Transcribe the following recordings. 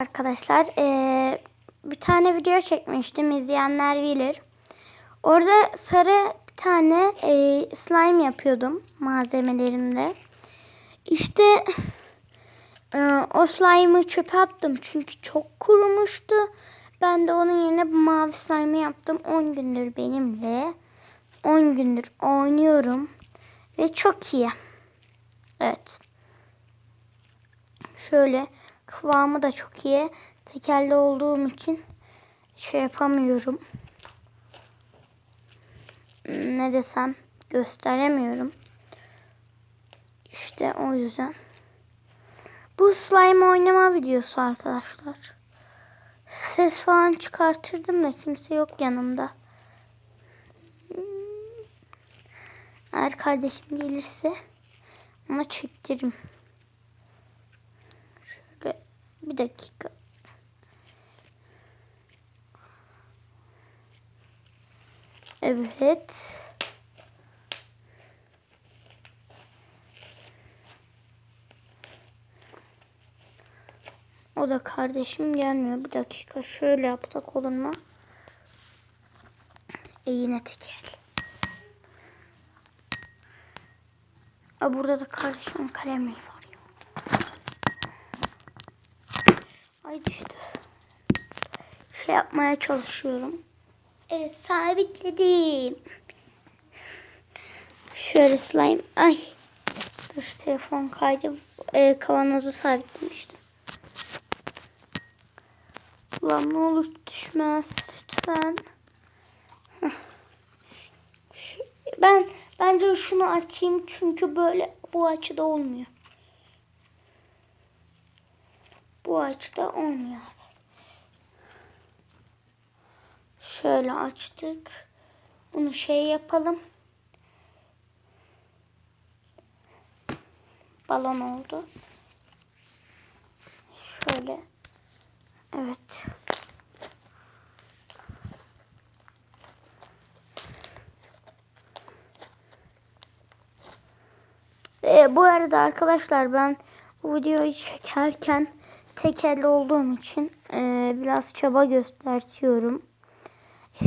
Arkadaşlar eee, bir tane video çekmiştim izleyenler bilir. Orada sarı bir tane eee, slime yapıyordum malzemelerimle. İşte eee, o slime'ı çöpe attım çünkü çok kurumuştu. Ben de onun yerine bu mavi slime'ı yaptım. 10 gündür benimle. 10 gündür oynuyorum. Ve çok iyi. Evet. Şöyle kıvamı da çok iyi. Tekerli olduğum için şey yapamıyorum. Ne desem gösteremiyorum. İşte o yüzden. Bu slime oynama videosu arkadaşlar. Ses falan çıkartırdım da kimse yok yanımda. Eğer kardeşim gelirse ona çektiririm. Bir dakika. Evet. O da kardeşim gelmiyor. Bir dakika şöyle yapsak olur mu? E yine tekel. Aa, burada da kardeşimin kalemi var Ay düştü. Şey yapmaya çalışıyorum. Evet sabitledim. Şöyle slime. Ay. Dur telefon kaydı. Ee, kavanozu sabitlemiştim. Ulan ne olur düşmez lütfen. Ben bence şunu açayım çünkü böyle bu açıda olmuyor. Bu açıda olmuyor. Şöyle açtık. Bunu şey yapalım. Balon oldu. Şöyle. Evet. Ve bu arada arkadaşlar ben bu videoyu çekerken tek elle olduğum için e, biraz çaba göstertiyorum.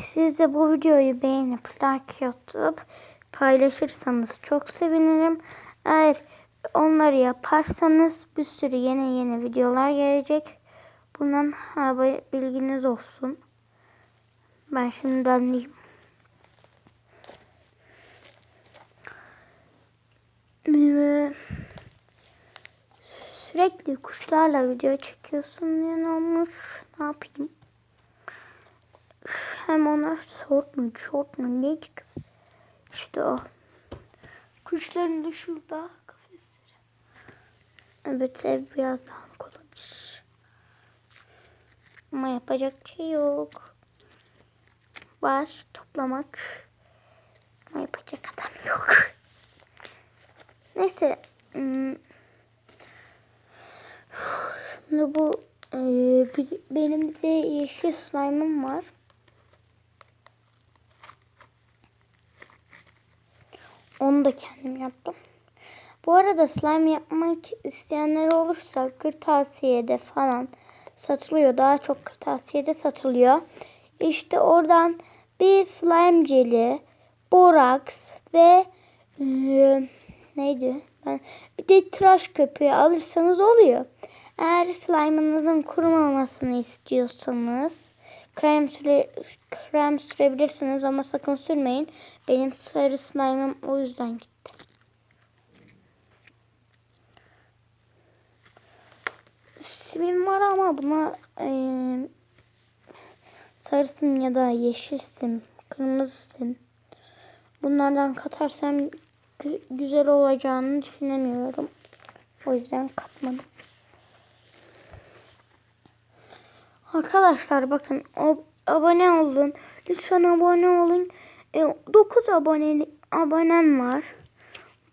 Siz de bu videoyu beğenip like atıp paylaşırsanız çok sevinirim. Eğer onları yaparsanız bir sürü yeni yeni videolar gelecek. Bundan haber bilginiz olsun. Ben şimdiden diyeyim. Ee, Sürekli kuşlarla video çekiyorsun diye ne olmuş? Ne yapayım? Hem onlar short mu short mu ne kız? İşte o. Kuşların da şurada kafesleri. Evet ev biraz dağınık olabilir. Ama yapacak şey yok. Var toplamak. Ama yapacak adam yok. Neyse. hmm. Şimdi bu e, benim de yeşil slime'ım var. Onu da kendim yaptım. Bu arada slime yapmak isteyenler olursa kırtasiyede falan satılıyor. Daha çok kırtasiyede satılıyor. İşte oradan bir slime jeli, boraks ve e, neydi? Ben, bir de tıraş köpüğü alırsanız oluyor. Eğer slime'ınızın kurumamasını istiyorsanız krem süre krem sürebilirsiniz ama sakın sürmeyin. Benim sarı slime'ım o yüzden gitti. Simim var ama buna eee sarı sim ya da yeşil sim, kırmızı sim bunlardan katarsam gü- güzel olacağını düşünemiyorum. O yüzden katmadım. Arkadaşlar bakın abone olun. Lütfen abone olun. E, 9 abone abonem var.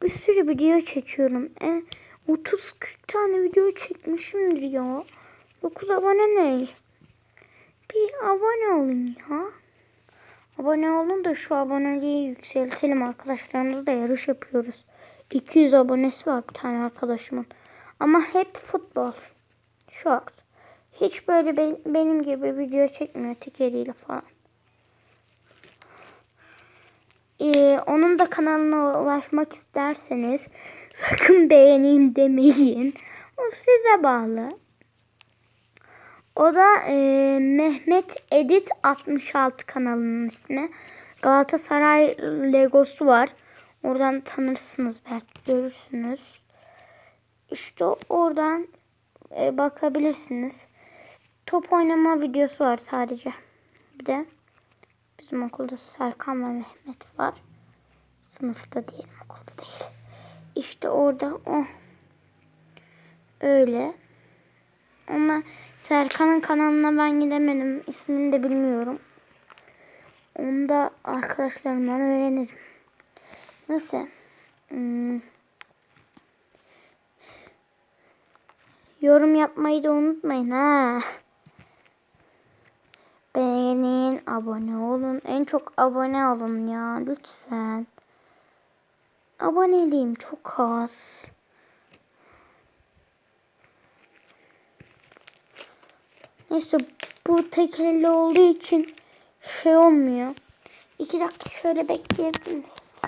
Bir sürü video çekiyorum. E, 30-40 tane video çekmişimdir ya. 9 abone ne? Bir abone olun ya. Abone olun da şu aboneliği yükseltelim arkadaşlarımızla yarış yapıyoruz. 200 abonesi var bir tane arkadaşımın. Ama hep futbol. Short. Hiç böyle be- benim gibi video çekmiyor tek eliyle falan. Ee, onun da kanalına ulaşmak isterseniz sakın beğeneyim demeyin. O size bağlı. O da e, Mehmet Edit 66 kanalının ismi. Galatasaray Legosu var. Oradan tanırsınız belki görürsünüz. İşte oradan e, bakabilirsiniz. Top oynama videosu var sadece. Bir de bizim okulda Serkan ve Mehmet var. Sınıfta diyelim okulda değil. İşte orada o. Öyle. Ama Serkan'ın kanalına ben gidemedim. İsmini de bilmiyorum. Onu da arkadaşlarımdan öğrenirim. Nasıl? Hmm. Yorum yapmayı da unutmayın ha. Beğenin, abone olun. En çok abone olun ya lütfen. Aboneliğim çok az. Neyse bu tek elle olduğu için şey olmuyor. İki dakika şöyle bekleyebilir misiniz?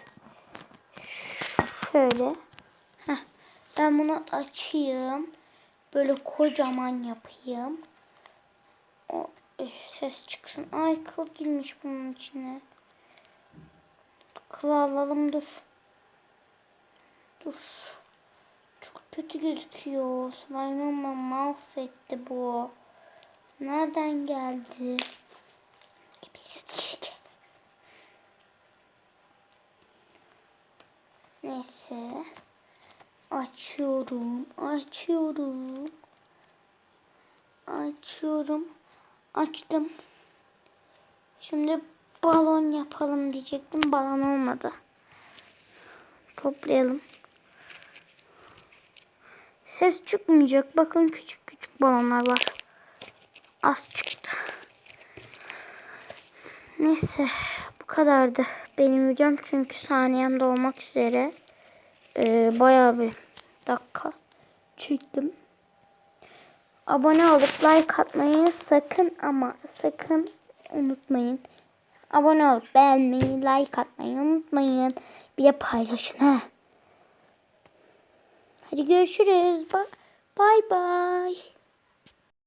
Şöyle. Heh. Ben bunu açayım. Böyle kocaman yapayım. O ses çıksın. Ay kıl girmiş bunun içine. Kıl alalım dur. Dur. Çok kötü gözüküyor. Slime'ımı mahvetti bu. Nereden geldi? Neyse. Açıyorum. Açıyorum. Açıyorum. Açtım. Şimdi balon yapalım diyecektim. Balon olmadı. Toplayalım. Ses çıkmayacak. Bakın küçük küçük balonlar var. Az çıktı. Neyse bu kadardı benim videom çünkü saniyem dolmak üzere. Ee, bayağı bir dakika çektim. Abone olup like atmayı sakın ama sakın unutmayın. Abone olup beğenmeyi, like atmayı unutmayın. Bir de paylaşın ha. Hadi görüşürüz. Bye bye.